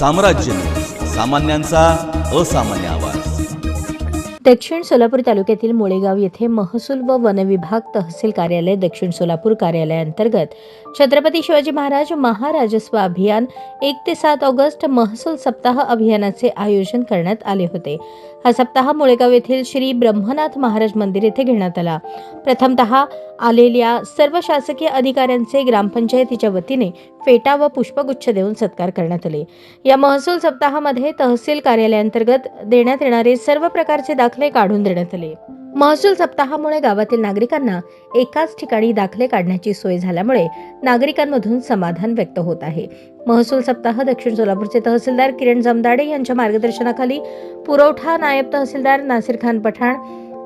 साम्राज्य सामान्यांचा असामान्य आवाज. दक्षिण सोलापूर तालुक्यातील मोळेगाव येथे महसूल व वनविभाग तहसील कार्यालय दक्षिण सोलापूर कार्यालयाअंतर्गत छत्रपती शिवाजी महाराज महाराजस्व अभियान एक ते सात ऑगस्ट महसूल सप्ताह अभियानाचे आयोजन करण्यात आले होते. हा सप्ताह मुळेगाव येथील श्री ब्रह्मनाथ महाराज मंदिर येथे घेण्यात आला. प्रथमतः आलेल्या सर्व शासकीय अधिकाऱ्यांचे ग्रामपंचायतीच्या वतीने फेटा व पुष्पगुच्छ देऊन सत्कार करण्यात आले. या महसूल सप्ताहामध्ये तहसील कार्यालयांतर्गत देण्यात येणारे सर्व प्रकारचे दाखले काढून देण्यात आले. महसूल सप्ताहामुळे गावातील नागरिकांना एकाच ठिकाणी दाखले काढण्याची सोय झाल्यामुळे नागरिकांमधून समाधान व्यक्त होत आहे. महसूल सप्ताह दक्षिण सोलापूरचे तहसीलदार किरण जमदाडे यांच्या मार्गदर्शनाखाली पुरवठा नायब तहसीलदार नासिर खान पठाण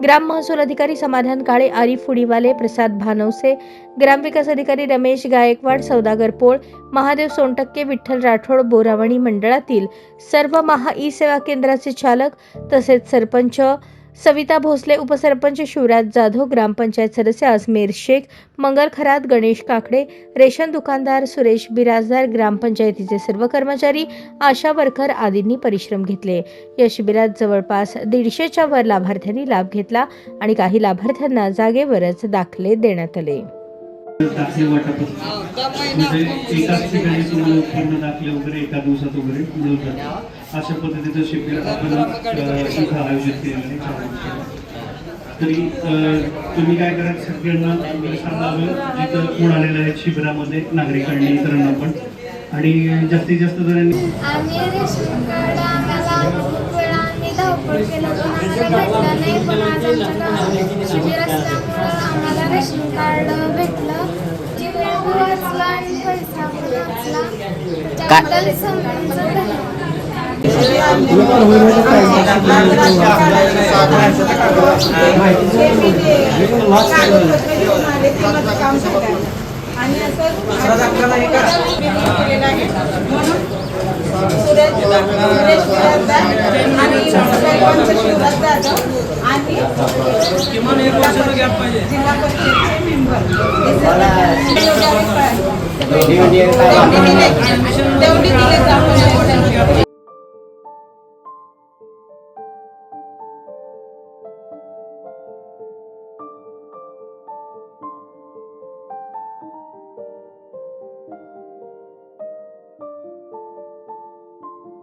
ग्राम महसूल अधिकारी समाधान काळे आरिफ फुडीवाले प्रसाद भानवसे ग्रामविकास अधिकारी रमेश गायकवाड सौदागर पोळ महादेव सोनटक्के विठ्ठल राठोड बोरावणी मंडळातील सर्व महा ई सेवा केंद्राचे चालक तसेच सरपंच सविता भोसले उपसरपंच शिवराज जाधव ग्रामपंचायत सदस्य अजमेर शेख मंगल खरात गणेश काकडे रेशन दुकानदार सुरेश बिराजदार ग्रामपंचायतीचे सर्व कर्मचारी आशा वर्कर आदींनी परिश्रम घेतले. या शिबिरात जवळपास दीडशेच्या वर लाभार्थ्यांनी लाभ घेतला आणि काही लाभार्थ्यांना जागेवरच दाखले देण्यात आले. दाखले वाटप म्हणजे एकाच ठिकाणी तुम्हाला पूर्ण दाखले वगैरे एका दिवसात वगैरे मिळून जातात अशा पद्धतीचं शिबिर आपण अ, इथं आयोजित केलेलं आहे तरी तुम्ही काय करा सगळ्यांना सांगावं जिथं कोण आलेलं आहे शिबिरामध्ये नागरिकांनी इतरांना पण. आणि जास्तीत जास्त जणांनी आम्ही रेशन कार्ड भेटलं नाही पण आज आमच्या गावात शिबिर असल्यामुळं आम्हाला रेशन कार्ड भेटलं जी वेळ वाचला आणि पैसा वाचला धन्यवाद आणि असं केलेलं आहे म्हणून सुरेश सुरेश